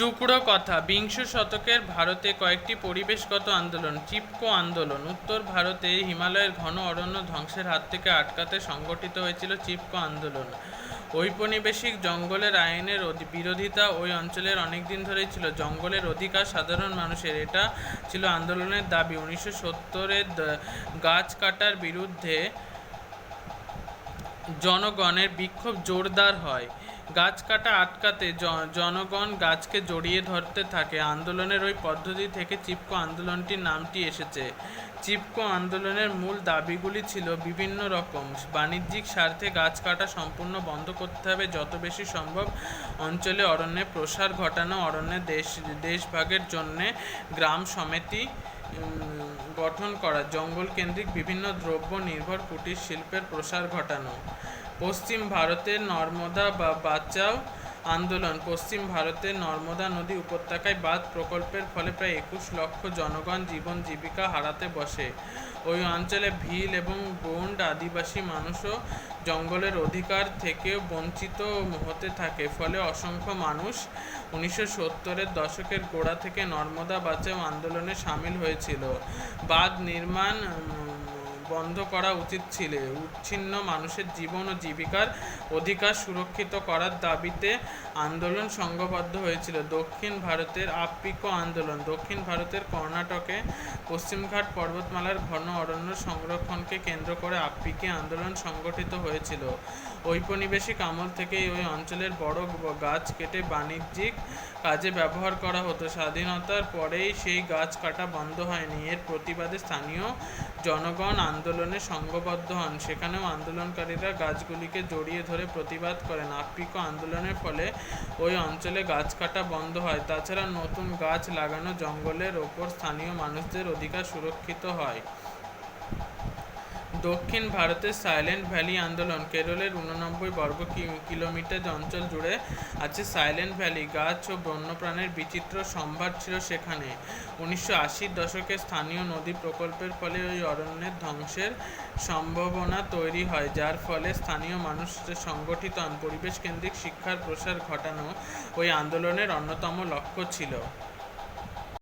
টুকরো কথা। বিংশ শতকের ভারতে কয়েকটি পরিবেশগত আন্দোলন, চিপকো আন্দোলন। উত্তর ভারতে হিমালয়ের ঘন অরণ্য ধ্বংসের হাত থেকে আটকাতে সংগঠিত হয়েছিল চিপকো আন্দোলন। ঔপনিবেশিক জঙ্গলের আইনের বিরোধিতা ওই অঞ্চলের অনেক দিন ধরেই ছিল। জঙ্গলের অধিকার সাধারণ মানুষের, এটা ছিল আন্দোলনের দাবি। উনিশশো সত্তরের গাছ কাটার বিরুদ্ধে জনগণের বিক্ষোভ জোরদার হয়। গাছ কাটা আটকাতে জনগণ গাছকে জড়িয়ে ধরতে থাকে। আন্দোলনের ওই পদ্ধতি থেকে চিপকো আন্দোলনটির নামটি এসেছে। চিপকো আন্দোলনের মূল দাবিগুলি ছিল বিভিন্ন রকম। বাণিজ্যিক স্বার্থে গাছ কাটা সম্পূর্ণ বন্ধ করতে হবে। যত বেশি সম্ভব অঞ্চলে অরণ্যের প্রসার ঘটানো অরণ্যের দেশ দেশভাগের জন্যে গ্রাম সমিতি গঠন করা জঙ্গল কেন্দ্রিক বিভিন্ন দ্রব্য নির্ভর কুটির শিল্পের প্রসার ঘটানো। পশ্চিম ভারতের নর্মদা বা বাঁচাও আন্দোলন। পশ্চিম ভারতের নর্মদা নদী উপত্যকায় বাঁধ প্রকল্পের ফলে প্রায় একুশ লক্ষ জনগণ জীবন জীবিকা হারাতে বসে। ওই অঞ্চলে ভিল এবং গোন্ড আদিবাসী মানুষও জঙ্গলের অধিকার থেকে বঞ্চিত হতে থাকে। ফলে অসংখ্য মানুষ উনিশশো সত্তরের দশকের গোড়া থেকে নর্মদা বাঁচাও আন্দোলনে সামিল হয়েছিল। বাঁধ নির্মাণ বন্ধ করা উচিত ছিল। উচ্ছিন্ন মানুষের জীবন ও জীবিকার অধিকার সুরক্ষিত করার দাবিতে আন্দোলন সংঘবদ্ধ হয়েছিল। দক্ষিণ ভারতের আপ্পিকো আন্দোলন, দক্ষিণ ভারতের কর্ণাটকে পশ্চিমঘাট পর্বতমালার ঘন অরণ্য সংরক্ষণকে কেন্দ্র করে আপ্পিকি আন্দোলন সংগঠিত হয়েছিল। ঔপনিবেশিক আমল থেকেই ওই অঞ্চলের বড় গাছ কেটে বাণিজ্যিক কাজে ব্যবহার করা হতো। স্বাধীনতার পরেই সেই গাছ কাটা বন্ধ হয়নি। এর প্রতিবাদে স্থানীয় জনগণ আন্দোলনে সংঘবদ্ধ হন। সেখানেও আন্দোলনকারীরা গাছগুলিকে জড়িয়ে ধরে প্রতিবাদ করেন। আপ্রিকো আন্দোলনের ফলে ওই অঞ্চলে গাছ কাটা বন্ধ হয়। তাছাড়া নতুন গাছ লাগানো জঙ্গলের ওপর স্থানীয় মানুষদের অধিকার সুরক্ষিত হয়। দক্ষিণ ভারতের সাইলেন্ট ভ্যালি আন্দোলন, কেরলের উননব্বই বর্গ কিলোমিটার অঞ্চল জুড়ে আছে সাইলেন্ট ভ্যালি। গাছ ও বন্যপ্রাণীর বিচিত্র সম্ভার ছিল সেখানে। উনিশশো আশির দশকে স্থানীয় নদী প্রকল্পের ফলে ওই অরণ্যের ধ্বংসের সম্ভাবনা তৈরি হয়, যার ফলে স্থানীয় মানুষ সংগঠিত পরিবেশ কেন্দ্রিক শিক্ষার প্রসার ঘটানো ওই আন্দোলনের অন্যতম লক্ষ্য ছিল।